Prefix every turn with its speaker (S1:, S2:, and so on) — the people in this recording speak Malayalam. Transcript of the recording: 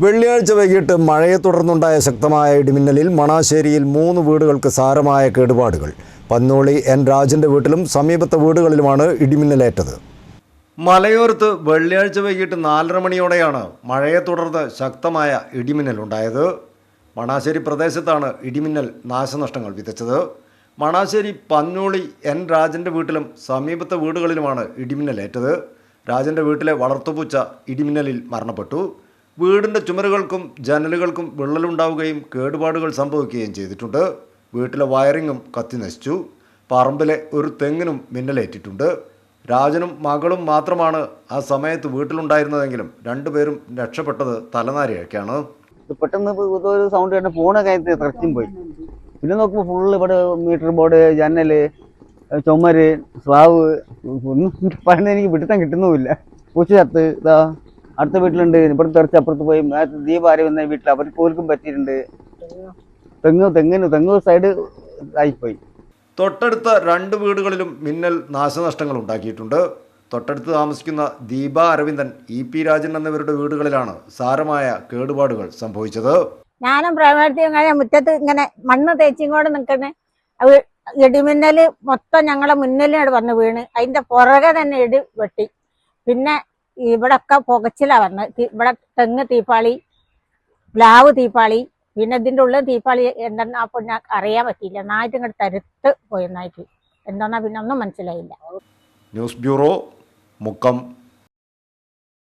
S1: വെള്ളിയാഴ്ച വൈകിട്ട് മഴയെ തുടർന്നുണ്ടായ ശക്തമായ ഇടിമിന്നലിൽ മണാശ്ശേരിയിൽ മൂന്ന് വീടുകൾക്ക് സാരമായ കേടുപാടുകൾ. പന്നോളി എൻ രാജന്റെ വീട്ടിലും സമീപത്തെ വീടുകളിലുമാണ് ഇടിമിന്നലേറ്റത്. മലയോരത്ത് വെള്ളിയാഴ്ച വൈകിട്ട് നാലര മണിയോടെയാണ് മഴയെ തുടർന്ന് ശക്തമായ ഇടിമിന്നൽ ഇടിമിന്നലുണ്ടായത് മണാശ്ശേരി പ്രദേശത്താണ് ഇടിമിന്നൽ നാശനഷ്ടങ്ങൾ വിതച്ചത്. മണാശ്ശേരി പന്നോളി എൻ രാജന്റെ വീട്ടിലും സമീപത്തെ വീടുകളിലുമാണ് ഇടിമിന്നലേറ്റത്. രാജന്റെ വീട്ടിലെ വളർത്തുപൂച്ച ഇടിമിന്നലിൽ മരണപ്പെട്ടു. വീടിന്റെ ചുമരുകൾക്കും ജനലുകൾക്കും വിള്ളലുണ്ടാവുകയും കേടുപാടുകൾ സംഭവിക്കുകയും ചെയ്തിട്ടുണ്ട്. വീട്ടിലെ വയറിങ്ങും കത്തി നശിച്ചു. പറമ്പിലെ ഒരു തെങ്ങിനും മിന്നലേറ്റിട്ടുണ്ട്. രാജനും മകളും മാത്രമാണ് ആ സമയത്ത് വീട്ടിലുണ്ടായിരുന്നതെങ്കിലും രണ്ടുപേരും രക്ഷപ്പെട്ടത്
S2: തലനാരിയൊക്കെയാണ് പെട്ടെന്ന് ഒരു സൗണ്ട് കേട്ട് ഫോണ് കയറ്റി തെറച്ചും പോയി. പിന്നെ നോക്കുമ്പോൾ ഫുള്ള് ഇവിടെ മീറ്റർ ബോർഡ് ജനൽ ചുമര് സ്ലാവ് ഒന്നും പറയുന്നത് എനിക്ക് പിടുത്തം കിട്ടുന്നുമില്ല. പൂച്ച ചത്ത് ഇതാ. അടുത്ത വീട്ടിലുണ്ട്. ഇവിടെ തെറിച്ച് അപ്പുറത്ത് പോയി. നേരത്തെ ദീപ ആര് വന്ന വീട്ടിൽ അവർ പോലും പറ്റിയിട്ടുണ്ട്. തെങ്ങ് തെങ്ങിന് തെങ്ങ് സൈഡ് ആയിപ്പോയി.
S1: തൊട്ടടുത്ത രണ്ട് വീടുകളിലും മിന്നൽ നാശനഷ്ടങ്ങൾ ഉണ്ടാക്കിയിട്ടുണ്ട്. തൊട്ടടുത്ത് താമസിക്കുന്ന ദീപ അരവിന്ദൻ ഇ പി രാജൻ എന്നിവരുടെ വീടുകളിലാണ് സാരമായ കേടുപാടുകൾ സംഭവിച്ചത്.
S3: ഞാനും പ്രേമത്തിൽ ഇങ്ങനെ മുറ്റത്ത് ഇങ്ങനെ മണ്ണ് തേച്ചിങ്ങോട് നിൽക്കണേ. ഇടിമിന്നൽ മൊത്തം ഞങ്ങളെ മുന്നിലാണ് വന്ന് വീണ്. അതിന്റെ പുറകെ തന്നെ ഇടി വെട്ടി. പിന്നെ ഇവിടെ ഒക്കെ പുകച്ചിലാ പറഞ്ഞത് ഇവിടെ തെങ്ങ് തീപ്പാളി പ്ലാവ് തീപ്പാളി പിന്നെ ഇതിന്റെ ഉള്ളിൽ തീപ്പാളി എന്തെന്നാ പിന്നെ അറിയാൻ പറ്റിയില്ല. നായിട്ട് ഇങ്ങോട്ട് തരുത്ത് പോയി നായിട്ട് എന്താന്നാ പിന്നെ ഒന്നും മനസ്സിലായില്ല.
S1: News bureau Mukkam